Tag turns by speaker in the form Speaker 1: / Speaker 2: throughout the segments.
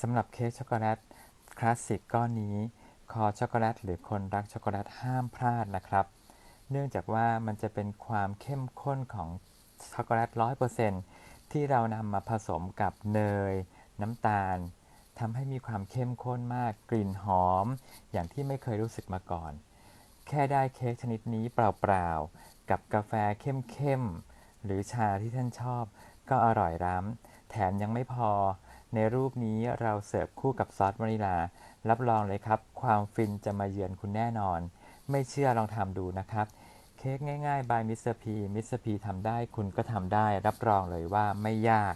Speaker 1: สำหรับเค้กช็อกโกแลตคลาสสิกก้อนนี้ คอช็อกโกแลตหรือคนรักช็อกโกแลตห้ามพลาดนะครับ เนื่องจากว่ามันจะเป็นความเข้มข้นของช็อกโกแลตร้อยเปอร์เซ็นที่เรานำมาผสมกับเนย น้ำตาลทำให้มีความเข้มข้นมากกลิ่นหอม อย่างที่ไม่เคยรู้สึกมาก่อน แค่ได้เค้กชนิดนี้เปล่าๆ กับกาแฟเข้มๆ หรือชาที่ท่านชอบ ก็อร่อยล้ำแถมยังไม่พอ ในรูปนี้เราเสิร์ฟคู่กับซอสวานิลา รับรองเลยครับ ความฟินจะมาเยือนคุณแน่นอน ไม่เชื่อลองทำดูนะครับ เค้กง่ายๆ บายมิสเตอร์พีมิสเตอร์พีทำได้คุณก็ทำได้ รับรองเลยว่าไม่ยาก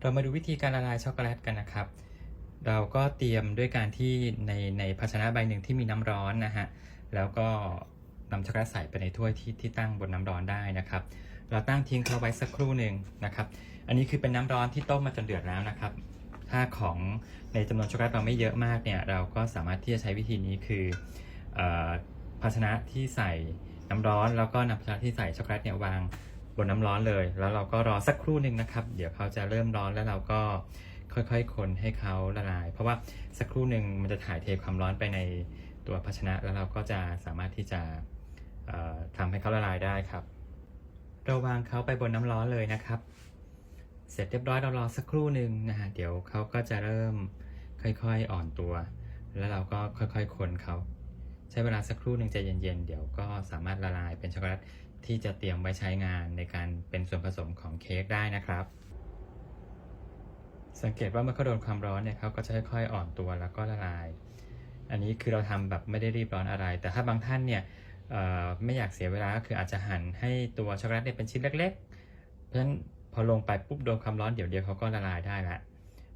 Speaker 2: เรามาดูวิธีการละลายช็อกโกแลตกันนะครับ เราก็เตรียมด้วยการที่ในในภาชนะใบหนึ่งที่มีน้ำร้อนนะฮะ แล้วก็นำช็อกโกแลตใส่ไปในถ้วยที่ที่ตั้งบนน้ำร้อนได้นะครับ เราตั้งทิ้งเขาไว้สักครู่หนึ่งนะครับ อันนี้คือเป็นน้ำร้อนที่ต้มมาจนเดือดแล้วนะครับ ถ้าของในจำนวนช็อกโกแลตเราไม่เยอะมากเนี่ย เราก็สามารถที่จะใช้วิธีนี้คืออภาชนะที่ใส่น้ำร้อนแล้วก็นำภาชนะที่ใส่ช็อกโกแลตเนี่ยวางบนน้ำร้อนเลย แล้วเราก็รอสักครู่หนึ่งนะครับ เดี๋ยวเขาจะเริ่มร้อนแล้วเราก็ค่อยๆ คนให้เขาละลาย เพราะว่าสักครู่หนึ่งมันจะถ่ายเทความร้อนไปในตัวภาชนะ แล้วเราก็จะสามารถที่จะเอ่อทำให้เขาละลายได้ครับ เราวางเขาไปบนน้ำร้อนเลยนะครับ เสร็จเรียบร้อยเรารอสักครู่หนึ่งนะฮะเดี๋ยวเขาก็จะเริ่มค่อยๆอ่อนตัว แล้วเราก็ค่อยๆคนเขาใช้เวลาสักครู่หนึ่งใจเย็นๆ เดี๋ยวก็สามารถละลายเป็นช็อกโกแลตที่จะเตรียมไว้ใช้งานในการเป็นส่วนผสมของเค้กได้นะครับ สังเกตว่าเมื่อเขาโดนความร้อนเนี่ยเขาก็จะค่อยๆอ่อนตัวแล้วก็ละลาย อันนี้คือเราทำแบบไม่ได้รีบร้อนอะไร แต่ถ้าบางท่านเนี่ย ไม่อยากเสียเวลาก็คืออาจจะหั่นให้ตัวช็อกโกแลตเนี่ยเป็นชิ้นเล็ก ๆ เพราะฉะนั้นพอลงไปปุ๊บโดนความร้อนเดี๋ยวเดียวเขาก็ละลายได้ละ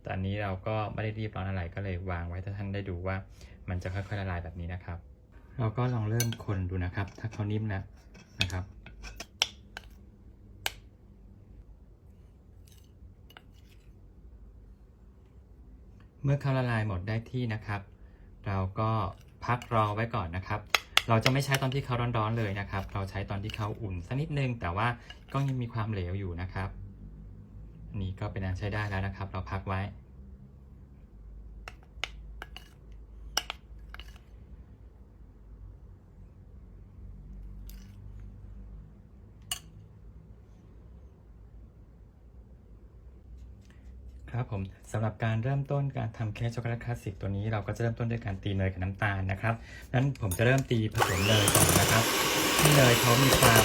Speaker 2: แต่อันนี้เราก็ไม่ได้รีบร้อนอะไรก็เลยวางไว้ถ้าท่านได้ดูว่า มันจะค่อยๆละลายแบบนี้นะครับ เราก็ลองเริ่มคนดูนะครับ ถ้าเขานิ่มแล้วนะครับเมื่อเขาละลายหมดได้ที่นะครับ เราก็พักรอไว้ก่อนนะครับ เราจะไม่ใช้ตอนที่เขาร้อนๆเลยนะครับ เราใช้ตอนที่เขาอุ่นสักนิดนึง แต่ว่าก็ยังมีความเหลวอยู่นะครับ นี่ก็เป็นอันใช้ได้แล้วนะครับ เราพักไว้ ครับผมสำหรับการเริ่มต้นการทำเค้กช็อกโกแลตคลาสสิกตัวนี้เราก็จะเริ่มต้นด้วยการตีเนยกับน้ำตาลนะครับนั้นผมจะเริ่มตีผสมเนยก่อนนะครับให้เนยเขามีความ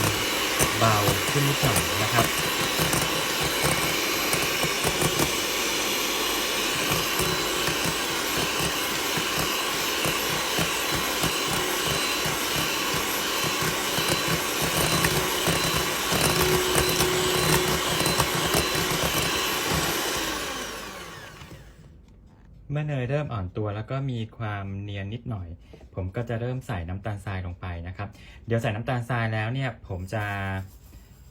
Speaker 2: เบาขึ้นนิดหน่อยนะครับ เนยเริ่มอ่อนตัว แล้วก็มีความเนียนนิดหน่อย ผมก็จะเริ่มใส่น้ำตาลทรายลงไปนะครับ เดี๋ยวใส่น้ำตาลทรายแล้วเนี่ยผมจะ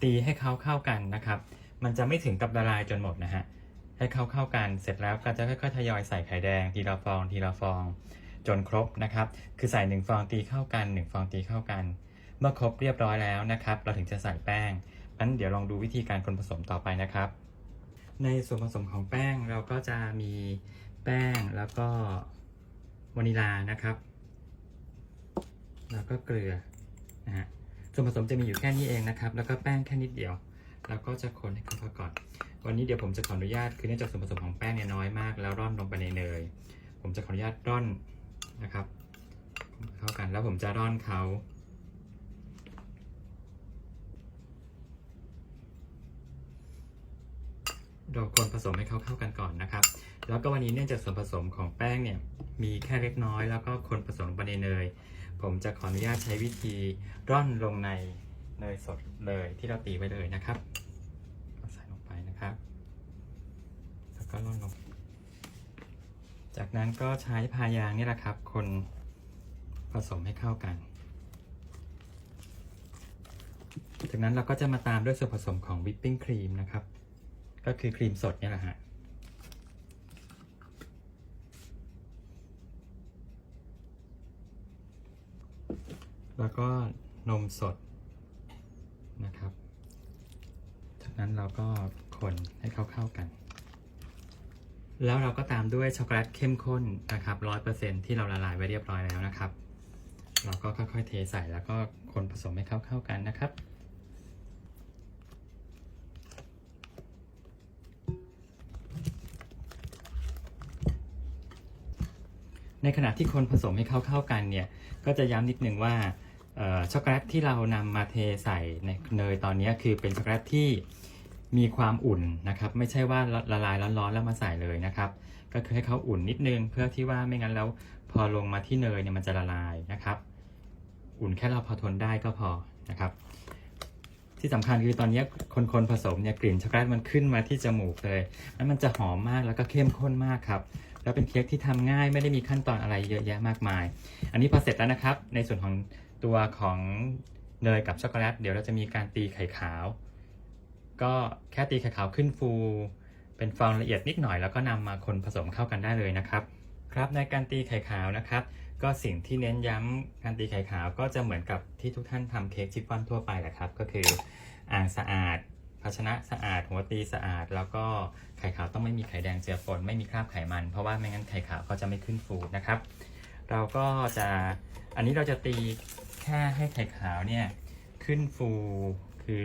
Speaker 2: ตีให้เขาเข้ากันนะครับ มันจะไม่ถึงกับละลายจนหมดนะฮะให้เขาเข้ากันเสร็จแล้วก็จะค่อยๆทยอยใส่ไข่แดงทีละฟองทีละฟอง จนครบนะครับ คือใส่หนึ่งฟองตีเข้ากันหนึ่งฟองตีเข้ากัน เมื่อครบเรียบร้อยแล้วนะครับ เราถึงจะใส่แป้งงั้นเดี๋ยวลองดูวิธีการคนผสมต่อไปนะครับ ในส่วนผสมของแป้งเราก็จะมี แป้งแล้วก็วานิลานะครับ แล้วก็เกลือนะฮะส่วนผสมจะมีอยู่แค่นี้เองนะครับ แล้วก็แป้งแค่นิดเดียว แล้วก็จะคนให้เข้ากันก่อน วันนี้เดี๋ยวผมจะขออนุญาตคือเนื่องจากส่วนผสมของแป้งเนี่ยน้อยมาก แล้วร่อนลงไปในเนย ผมจะขออนุญาตร่อนนะครับ เข้ากันแล้วผมจะร่อนเขาเราคนผสมให้เขาเข้ากันก่อนนะครับ แล้วก็วันนี้เนื่องจากส่วนผสมของแป้งเนี่ยมีแค่เล็กน้อย แล้วก็คนผสมลงไปในเนย ผมจะขออนุญาตใช้วิธีร่อนลงในเนยสดเลยที่เราตีไว้เลยนะครับก็ใส่ลงไปนะครับ แล้วก็ร่อนลง จากนั้นก็ใช้พายางนี่แหละครับ คนผสมให้เข้ากัน จากนั้นเราก็จะมาตามด้วยส่วนผสมของวิปปิ้งครีมนะครับ ก็คือครีมสดนี่แหละฮะ แล้วก็นมสดนะครับ จากนั้นเราก็คนให้เข้าๆกัน แล้วเราก็ตามด้วยช็อกโกแลตเข้มข้นนะครับร้อยเปอร์เซ็นที่เราละลายไว้เรียบร้อยแล้วนะครับ เราก็ค่อยๆเทใส่แล้วก็คนผสมให้เข้าๆกันนะครับในขณะที่คนผสมให้เข้าๆกันเนี่ย ก็จะย้ำนิดนึงว่า ช็อกโกแลตที่เรานำมาเทใส่ในเนยตอนนี้คือเป็นช็อกโกแลตที่มีความอุ่นนะครับ ไม่ใช่ว่าละลายร้อนๆแล้วมาใส่เลยนะครับ ก็คือให้เขาอุ่นนิดนึง เพื่อที่ว่าไม่งั้นแล้วพอลงมาที่เนยเนี่ยมันจะละลายนะครับ อุ่นแค่เราพอทนได้ก็พอนะครับ ที่สำคัญคือตอนนี้คนๆผสมเนี่ยกลิ่นช็อกโกแลตมันขึ้นมาที่จมูกเลยแล้วมันจะหอมมากแล้วก็เข้มข้นมากครับแล้วเป็นเค้กที่ทำง่ายไม่ได้มีขั้นตอนอะไรเยอะแยะมากมาย อันนี้พอเสร็จแล้วนะครับ ในส่วนของ ตัวของเนยกับช็อกโกแลตเดี๋ยวเราจะมีการตีไข่ขาว ก็แค่ตีไข่ขาวขึ้นฟู เป็นฟองละเอียดนิดหน่อยแล้วก็นำมาคนผสมเข้ากันได้เลยนะครับ ครับในการตีไข่ขาวนะครับ ก็สิ่งที่เน้นย้ำการตีไข่ขาวก็จะเหมือนกับที่ทุกท่านทำเค้กชิฟฟ่อนทั่วไปแหละครับ ก็คืออ่างสะอาดภาชนะสะอาดหัวตีสะอาด แล้วก็ไข่ขาวต้องไม่มีไข่แดงเจือปนไม่มีคราบไขมัน เพราะว่าไม่งั้นไข่ขาวก็จะไม่ขึ้นฟูนะครับ เราก็จะอันนี้เราจะตี แค่ให้ไข่ขาวเนี่ยขึ้นฟูคือ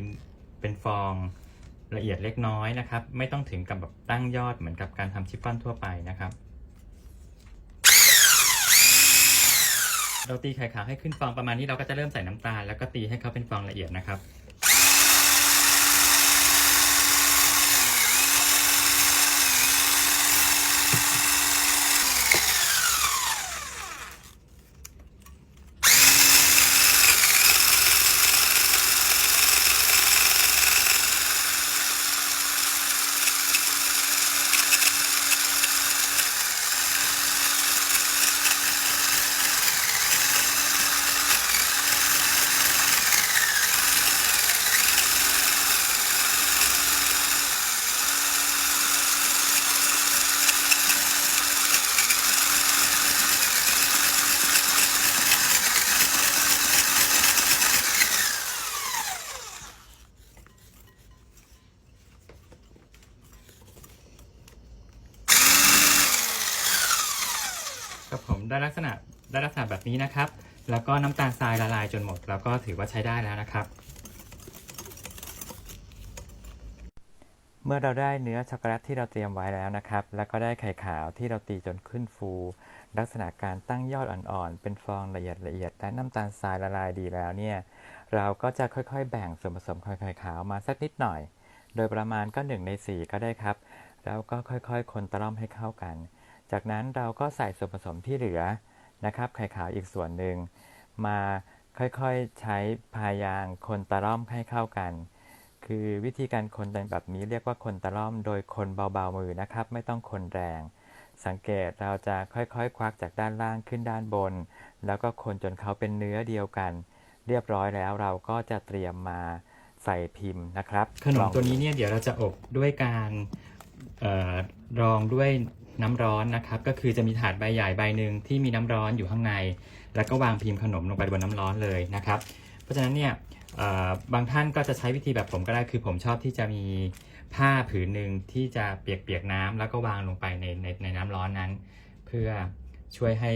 Speaker 2: เป็นฟองละเอียดเล็กน้อยนะครับ ไม่ต้องถึงกับแบบตั้งยอดเหมือนกับการทำชิฟฟ่อนทั่วไปนะครับ เราตีไข่ขาวให้ขึ้นฟองประมาณนี้เราก็จะเริ่มใส่น้ำตาลแล้วก็ตีให้เขาเป็นฟองละเอียดนะครับ ครับผมได้ลักษณะได้ลักษณะแบบนี้นะครับ แล้วก็น้ำตาลทรายละลายจนหมด แล้วก็ถือว่าใช้ได้แล้วนะครับ
Speaker 1: เมื่อเราได้เนื้อช็อกโกแลตที่เราเตรียมไว้แล้วนะครับ แล้วก็ได้ไข่ขาวที่เราตีจนขึ้นฟู ลักษณะการตั้งยอดอ่อนๆ เป็นฟองละเอียดละเอียดและน้ำตาลทรายละลายดีแล้วเนี่ย เราก็จะค่อยๆ แบ่งส่วนผสมของไข่ขาวมาสักนิดหน่อย โดยประมาณก็1ใน4ก็ได้ครับ แล้วก็ค่อยๆ คนตะล่อมให้เข้ากัน จากนั้นเราก็ใส่ส่วนผสมที่เหลือนะครับไข่ขาวอีกส่วนหนึ่งมาค่อยๆใช้พายางคนตะล่อมให้เข้ากัน คือวิธีการคนแบบนี้เรียกว่าคนตะล่อมโดยคนเบาๆมือนะครับ ไม่ต้องคนแรง สังเกตเราจะค่อยๆ ควักจากด้านล่างขึ้นด้านบน แล้วก็คนจนเขาเป็นเนื้อเดียวกัน เรียบร้อยแล้วเราก็จะเตรียมมาใส่พิมพ์นะครับ
Speaker 2: ขนม
Speaker 1: ลอง
Speaker 2: ตัวนี้เนี่ยเดี๋ยวเราจะอบด้วยการเออรองด้วย น้ำร้อนนะครับ ก็คือจะมีถาดใบใหญ่ใบหนึ่งที่มีน้ำร้อนอยู่ข้างใน แล้วก็วางพิมพ์ขนมลงไปบนน้ำร้อนเลยนะครับ เพราะฉะนั้นเนี่ยบางท่านก็จะใช้วิธีแบบผมก็ได้คือผมชอบที่จะมีผ้าผืนหนึ่งที่จะเปียกๆน้ำแล้วก็วางลงไปในในในน้ำร้อนนั้น เพื่อช่วยให้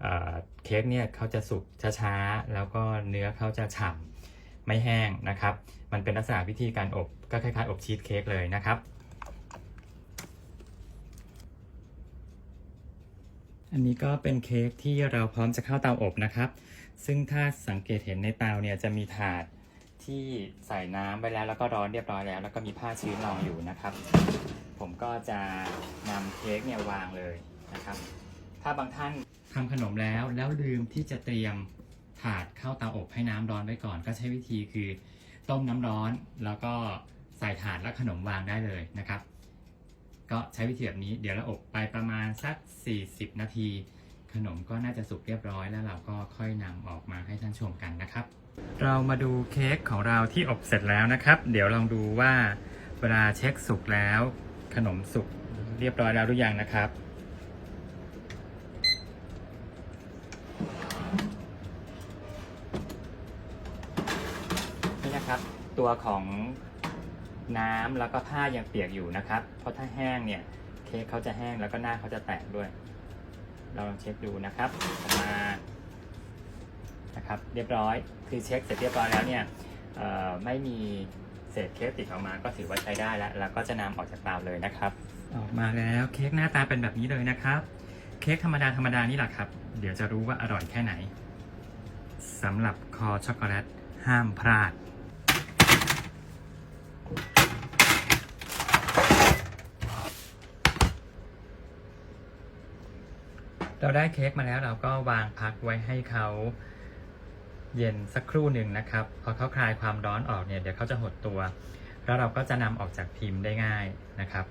Speaker 2: เอ่อเค้กเนี่ยเขาจะสุกช้าๆแล้วก็เนื้อเขาจะฉ่ำไม่แห้งนะครับ มันเป็นลักษณะวิธีการอบก็คล้ายๆ อบชีสเค้กเลยนะครับ อันนี้ก็เป็นเค้กที่เราพร้อมจะเข้าเตาอบนะครับ ซึ่งถ้าสังเกตเห็นในเตาเนี่ยจะมีถาดที่ใส่น้ำไปแล้วแล้วก็ร้อนเรียบร้อยแล้ว แล้วก็มีผ้าชื้นรองอยู่นะครับ ผมก็จะนำเค้กเนี่ยวางเลยนะครับ ถ้าบางท่านทำขนมแล้วแล้วลืมที่จะเตรียมถาดเข้าเตาอบให้น้ำร้อนไว้ก่อน ก็ใช้วิธีคือต้มน้ำร้อนแล้วก็ใส่ถาดแล้วขนมวางได้เลยนะครับ ก็ใช้วิธีแบบนี้เดี๋ยวเราอบไปประมาณสัก 40 นาที ขนมก็น่าจะสุกเรียบร้อยแล้วเราก็ค่อยนำออกมาให้ท่านชมกันนะครับ เรามาดูเค้กของเราที่อบเสร็จแล้วนะครับ เดี๋ยวลองดูว่าเวลาเช็คสุกแล้ว ขนมสุกเรียบร้อยแล้วหรือยังนะครับนี่นะครับตัวของ น้ำแล้วก็ผ้ายังเปียกอยู่นะครับ เพราะถ้าแห้งเนี่ยเค้กเขาจะแห้งแล้วก็หน้าเขาจะแตกด้วย เราลองเช็คดูนะครับออกมานะครับเรียบร้อยคือเช็คเสร็จเรียบร้อยแล้วเนี่ยไม่มีเศษเค้กติดออกมาก็ถือว่าใช้ได้แล้ว แล้วก็จะนำออกจากเตาเลยนะครับ ออกมาแล้วเค้กหน้าตาเป็นแบบนี้เลยนะครับ เค้กธรรมดาธรรมดานี่แหละครับ เดี๋ยวจะรู้ว่าอร่อยแค่ไหนสำหรับคอช็อกโกแลตห้ามพลาด เราได้เค้กมาแล้วเราก็วางพักไว้ให้เขาเย็นสักครู่หนึ่งนะครับ พอเขาคลายความร้อนออกเนี่ยเดี๋ยวเขาจะหดตัว แล้วเราก็จะนำออกจากพิมพ์ได้ง่ายนะครับ